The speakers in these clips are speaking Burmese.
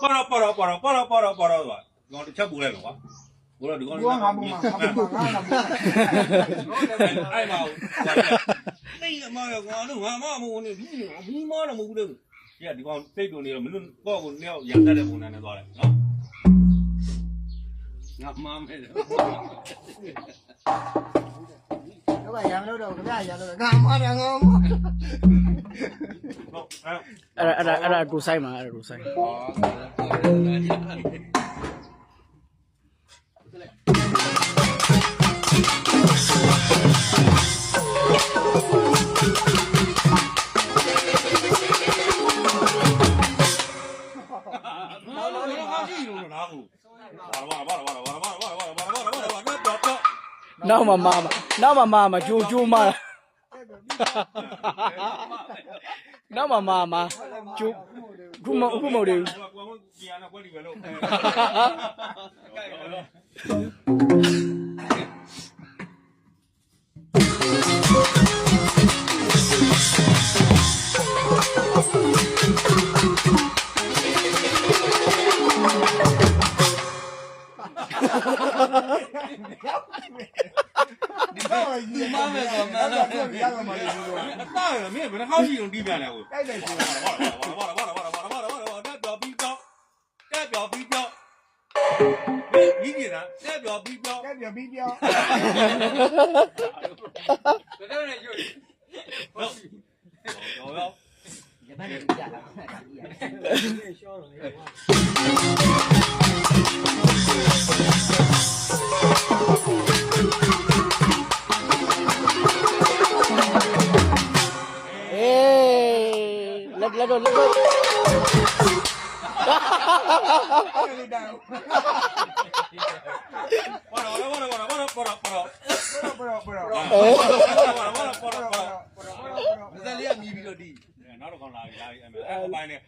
ပေါ်တော့ပေါ်တော့ပေါ်တော့ပေါ်တော့ပေါ်တော့ပေါ်တော့ဆိုတာဒီကောင်တစ်ချက်ပူလိုက်တော့ကွာဘိုးတော့ဒီကောင်ဘောငါမမငါမငါငါအဲ့မှာနေအမရောကွာလို့ငါမမဝင်နေဘူးဘူးမတော့မဟုတ်ဘူးလေဒီကဒီကောင်စိတ်တုန်နေတော့မင်းတို့ကိုယ့်ကိုနှစ်ယောက်ရန်တတ်တဲ့ပုံစံနဲ့သွားတယ်နော်ငါမမဲတယ် Ada ada ada rusai mah, ada rusai. No, my mama. နောက်မှမမကြိုကြိုးမနောက်မှမမကြိုခုမခုမဟုတ်တယ်ဘူး နှခေါက်ရှိအောင်တီးပြန်လဲကိုတိုက်တယ်ဆိုဘာဘာဘာဘာဘာဘာဘာဘာဘာဘာတက်ပြောပြီးတော့တက်ပြောပြီးတော့ဒီကြီးနေတာတက်ပြောပြီးတော့ကဲပြပြီးပြောရောရောအေး လေးတောင်ဘာဘာဘာဘာဘာဘာဘာဘာဘာပရောပရောပရောမစလေးကမြည်ပြီးတော့ဒီနောက်တော့ခေါင်းလာပြီလာပြီအဲ့အပိုင်းနဲ့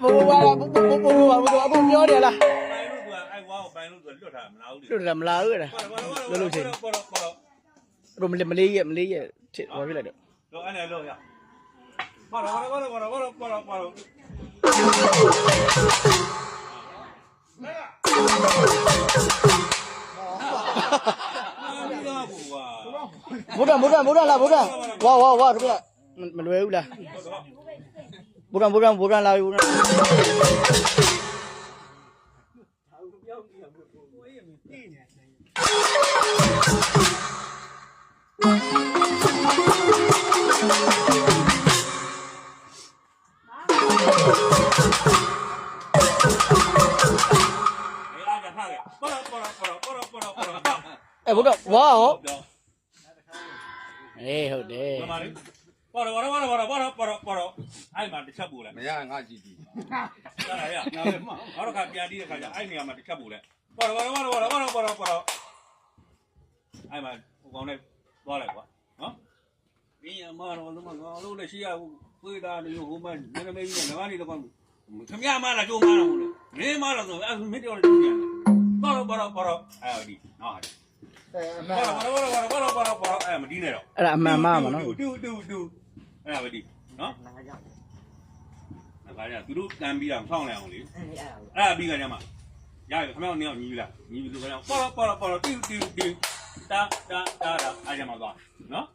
ဘူဘာဘူဘူဘူဘူအခုပြောတယ်လားပိုင်းလို့ကအဲ့ဝါကိုပိုင်းလို့ကလွတ်ထားမလားဦးလေလွတ်တယ်မလားဦးရတာလို့လို့ချင်းပေါ်တော့ပေါ်တော့တို့မလေးမလေးရဲ့မလေးရဲ့ထစ်ဟောပြလိုက်တော့တော့အဲ့နဲ့လို့ရပေါ်တော့ပေါ်တော့ပေါ် မှန်လားပြီးသားဘူးကွာမုဒ္ဒမုဒ္ဒမုဒ္ဒလာမုဒ္ဒဝါဝါဝါတို့ကမလွယ်ဘူးလားမုဒ္ဒမုဒ္ဒမုဒ္ဒလာပြီမုဒ္ဒကိုယ်ရမင်းတင်းနေတယ် အဲဘုရားဝါဟောအေးဟုတ်တယ်ပေါ်တော့ပေါ်တော့ပေါ်တော့ပေါ်တော့ပေါ်တော့ပေါ်တော့အဲ့မှာတစ်ချက်ပူလဲမရငါကြည့်ကြည့်ရရရနောက်တော့ခါပြန်တီးတဲ့ခါကျအဲ့နေရာမှာတစ်ချက်ပူလဲပေါ်တော့ပေါ်တော့ပေါ်တော့ပေါ်တော့ပေါ်တော့ပေါ်တော့အဲ့မှာဟိုကောင်နဲ့သွားလိုက်ကွာနော်ဒီအမတော်လုံးမငါလုံးလည်းရှိရဘူးဖွေးတာနေဟိုမှာနည်းနည်းမေးပြီးငါးနေတော့ခမရမလားကြိုးမလားဟုတ်လေမင်းမလားဆိုအဲ့မင်းတော်လည်းကြည့်ရတယ် ဘောဘောဘောဘောအဲဒီနော်ဘောဘောဘောဘောဘောဘောဘောအဲမဒီနဲ့တော့အဲ့ဒါအမှန်မှမနော်တူတူတူအဲ့ဒါမဒီနော်ငါကြသူတို့တန်းပြီးတော့ဖောင်းလိုက်အောင်လေအဲ့ဒါပြီးကြကြမှာရပြီခမောင်းနေအောင်ညီးလာညီးပြီးဆိုကြအောင်ပေါ်တော့ပေါ်တော့ပေါ်တော့တူတူတူတာတာတာတာအားကြမှာသွားနော်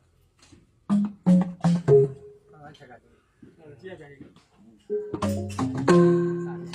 အားချက်ကကြည့်ရကြရင်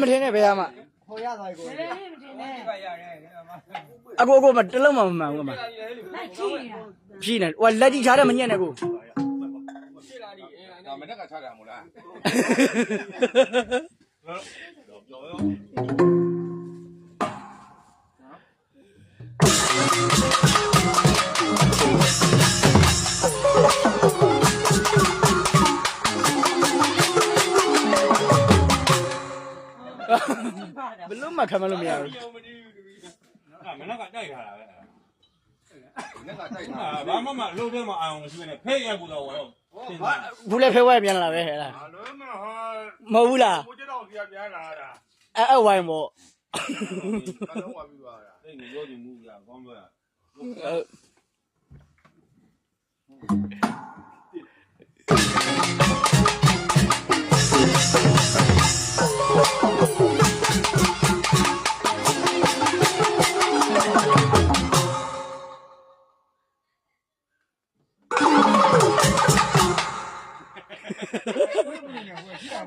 မယ်မထင်နဲ့ဘယ်မှာခေါ်ရသွားကိုနည်းနည်းလေးမတင်နဲ့အကိုအကိုမတလုံးမမှန်ဘူးအမလိုက်ကြည့်နေတာဖြီးနေဟိုလက်ကြီးချားတယ်မညက်နဲ့ကိုဒါမနေ့ကချတာမို့လား ခံမလို့မရဘူးမတည်ဘူးအာမနက်ကတိုက်ထားတာပဲနက်ကတိုက်တာအာဘာမှမလှုပ်တဲ့မှာအာအောင်မရှိနဲ့ဖဲ့ရိုက်ဘူးတော့ဟောတော့ဘူးလည်းဖဲဝဲပြန်လာပဲဟဲ့လားအလုံးမဟာမဟုတ်ဘူးလားကိုကျတော့ကြာပြန်လာတာအဲ့အဲ့ဝိုင်းပေါ့ကလုံးဝပြီးသွားတာတိတ်ကိုရောချင်မှုကကောင်းတော့ရ